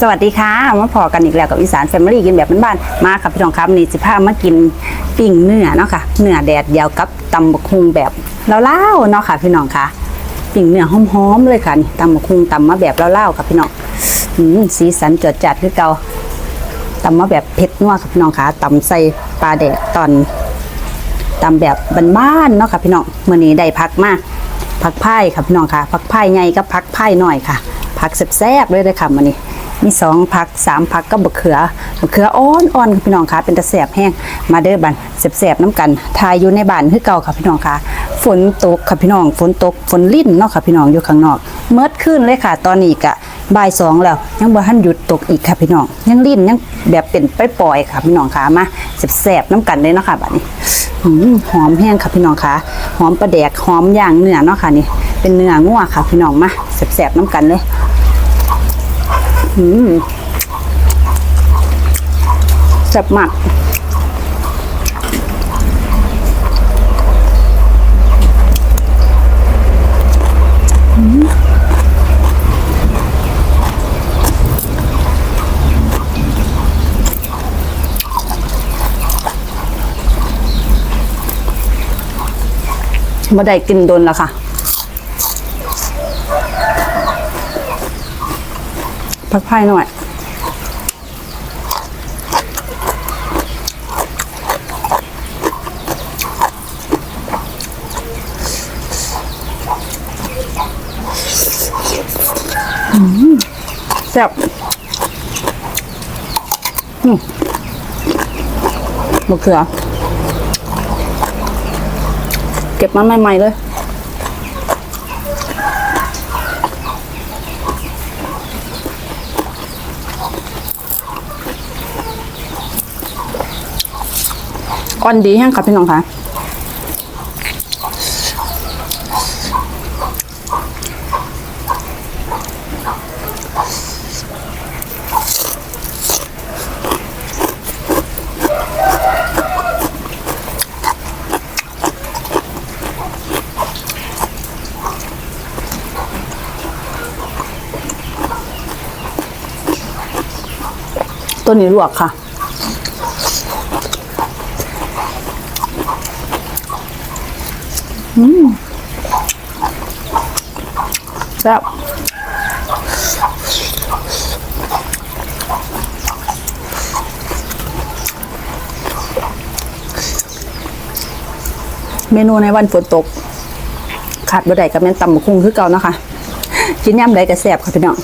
สวัสดีค่ะมาพอกันอีกแล้วกับอีสานแฟมิลี่กินแบบบ้านๆมาค่ะพี่น้องครับนี่สิพามากินปิ้งเนื้อเนาะค่ะเนื้อแดดเดียวกับตำบักฮุงแบบเล่าๆเนาะค่ะ พี่น้องค่ะปิ้งเนื้อหอมๆเลยค่ะนี่ตำบักฮุงตำมาแบบเล่าๆค่ะพี่น้องสีสันจดจัดคือเก่าตำมาแบบเผ็ดนัวค่ะพี่น้องค่ะตำใส่ปลาแดดตอนตำแบบบ้านๆเนาะค่ะพี่น้องมื้อนี้ได้พักมาผักไผ่ค่ะพี่น้องค่ะผักไผ่ใหญ่กับผักไผ่น้อยค่ะผักแซ่บๆเลยเลยค่ะมันนี้ มีสองผักสามผักก็บะเขือบะเขืออ่อนๆค่ะพี่น้องคะเป็นตะแสบแห้งมาเด้อบันแซ่บๆน้ำกันทายอยู่ในบ้านคือเก่าค่ะพี่น้องคะฝนตกค่ะพี่น้อง ฝนตกฝนลิ่นเนาะค่ะพี่น้องอยู่ข้างนอกเมื่อคืนเลยค่ะ ตอนนี้กะบ่ายสองแล้ว ยังบ่ทันหยุดตกอีกค่ะพี่น้อง ยังลิ่นยังแบบเป็นไปปล่อยค่ะพี่น้องคะมาแซ่บๆน้ำกันเลยเนาะค่ะบัดนี้หอมแห้งค่ะพี่น้องคะหอมปลาแดกหอมย่างเนื้อเนาะค่ะนี่เป็นเนื้องัวค่ะพี่น้องมาแสบๆน้ำกันเลย อืมแซ่บมากมาได้กินโดนแล้วค่ะ พักไพ่หน่อยอืมแซ่บอืมมะเขือ เก็บมาใหม่ๆเลย อ่อนดีแห้งค่ะพี่น้องค่ะตัวนี้ลวกค่ะ แซ่บเมนูในวันฝนตก ขาดบ่ได้กับแม่นตำบักคุ้งคือเก่านะคะกินย่ำใดก็แซ่บค่ะพี่น้อง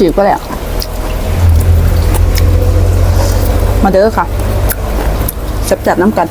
ฉีกก็แล้วมาเด้อค่ะจับจับน้ำกัน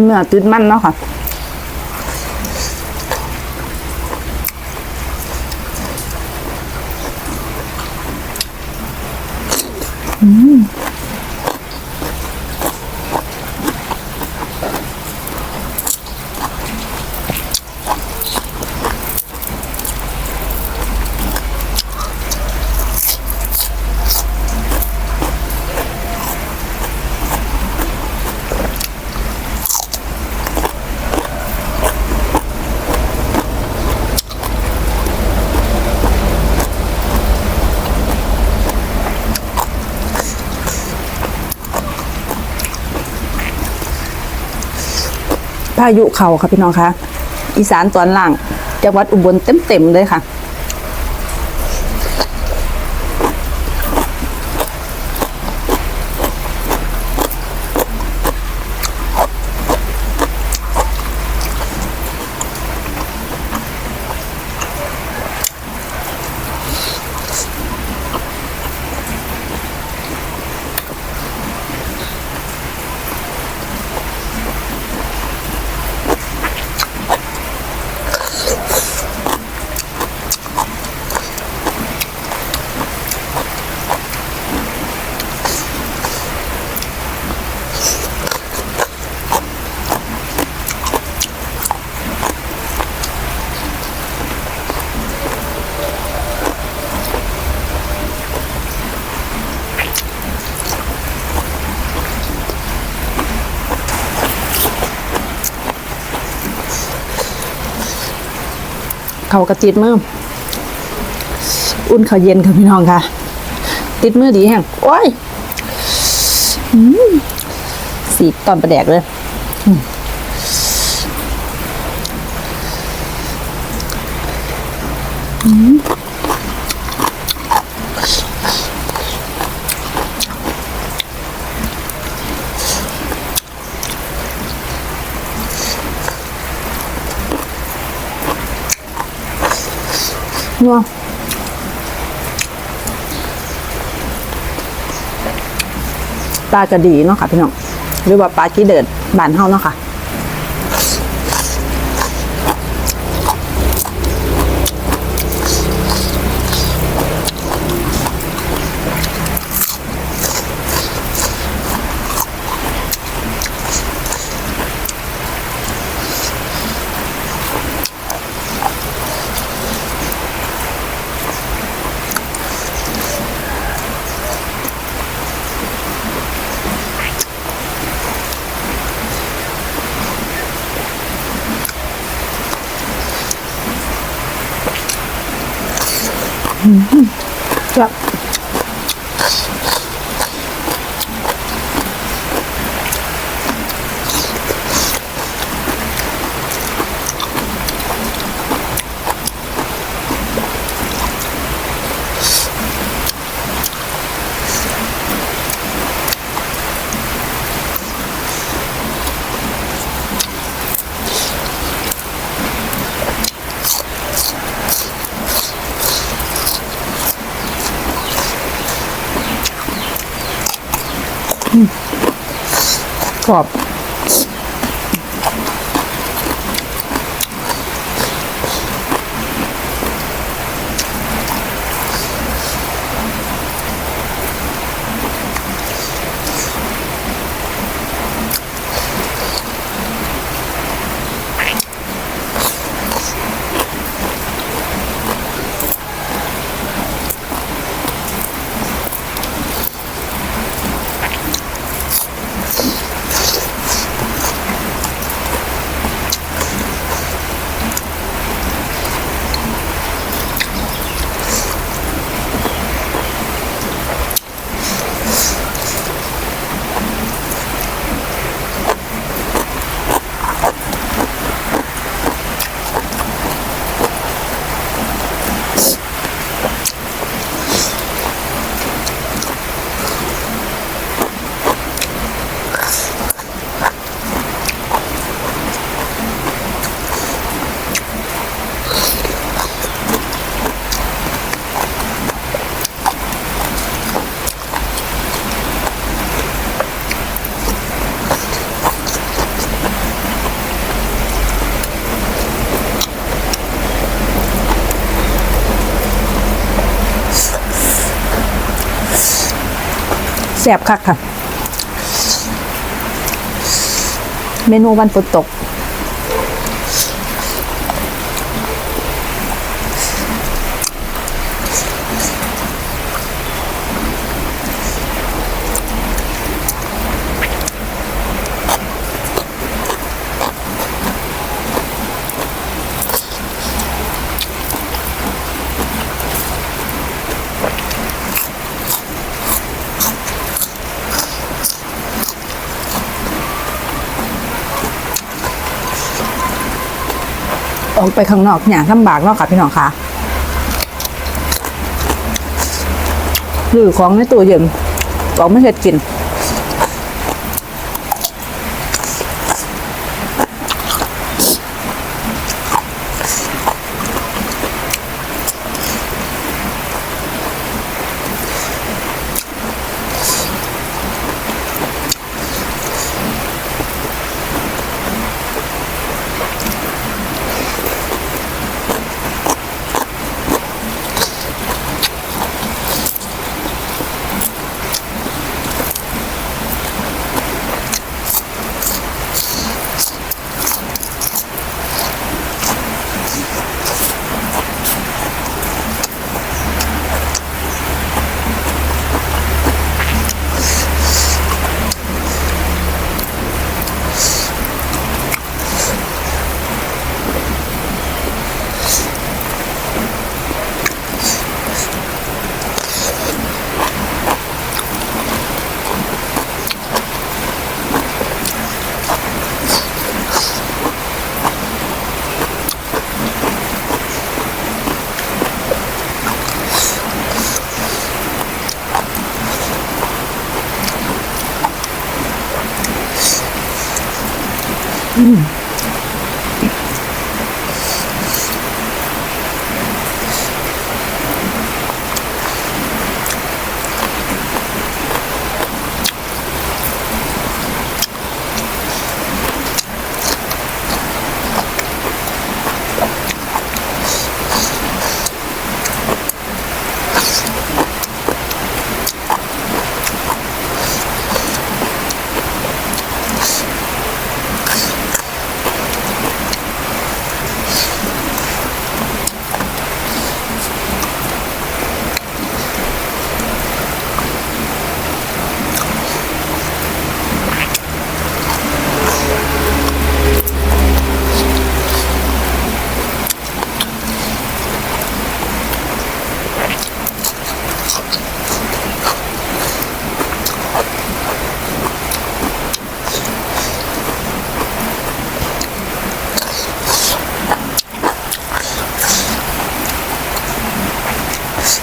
นเนื้อติดมันเนาะค่ะอืม พายุเขาค่ะพี่น้องคะอีสานตอนล่างจังหวัดอุบลเต็มๆเลยค่ะ เขากระติดมืออุ่นเขาเย็นค่ะพี่น้องค่ะ ติดมือดีแห่งโอ้ยอสีตอนประแดกเลยอืม นัวปลากระดีเนาะค่ะพี่น้องหรือว่าปลาขี้เดิดบานเฮาเนาะค่ะ กรอบ ซ่บคักค่ะ เมนูวันฝนตก ออกไปข้างนอกอย่างลำบากเนาะค่ะพี่น้องค่ะหรือของในตู้เย็นออกไม่เห็ดกิน Mm-hmm.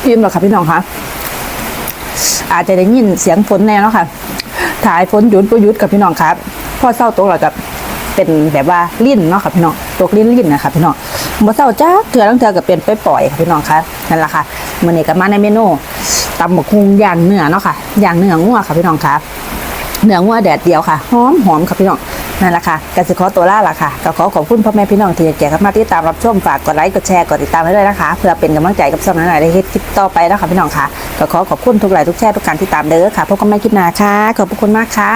อิ่มแล้วค่ะพี่น้องคะอาจจะได้ยินเสียงฝนแน่แล้วค่ะถ่ายฝนหยุดก็หยุดกับพี่น้องครับพอเศร้าตกแล้วกับเป็นแบบว่าลิ้นเนาะค่ะพี่น้องตกลิ้นลิ้นนะคะพี่น้องบ่เศร้าจ้าเถื่อตั้งเถื่อกับเป็นไปปล่อยๆค่ะพี่น้องคะนั่นแหละค่ะมื้อนี้ก็มาในเมนูตำบักฮุงย่างเนื้อเนาะค่ะย่างเนื้องัวค่ะพี่น้องครับเนื้องัวแดดเดียวค่ะหอมหอมค่ะพี่น้อง นั่นแหละค่ะกสิขอตัวล่าละค่ะก็ขอขอบคุณพ่อแม่พี่น้องที่แก่เข้ามาติดตามรับชมฝากกดไลค์กดแชร์กดติดตามให้ด้วยนะคะ เพื่อเป็นกำลังใจกับช่องนั้นหน่อยได้คลิปต่อไปแล้วค่ะพี่น้องค่ะก็ขอขอบคุณทุกไลค์ทุกแชร์ทุกการที่ตามเด้อค่ะพบกันใหม่คลิปหน้าค่ะขอบคุณมากค่ะ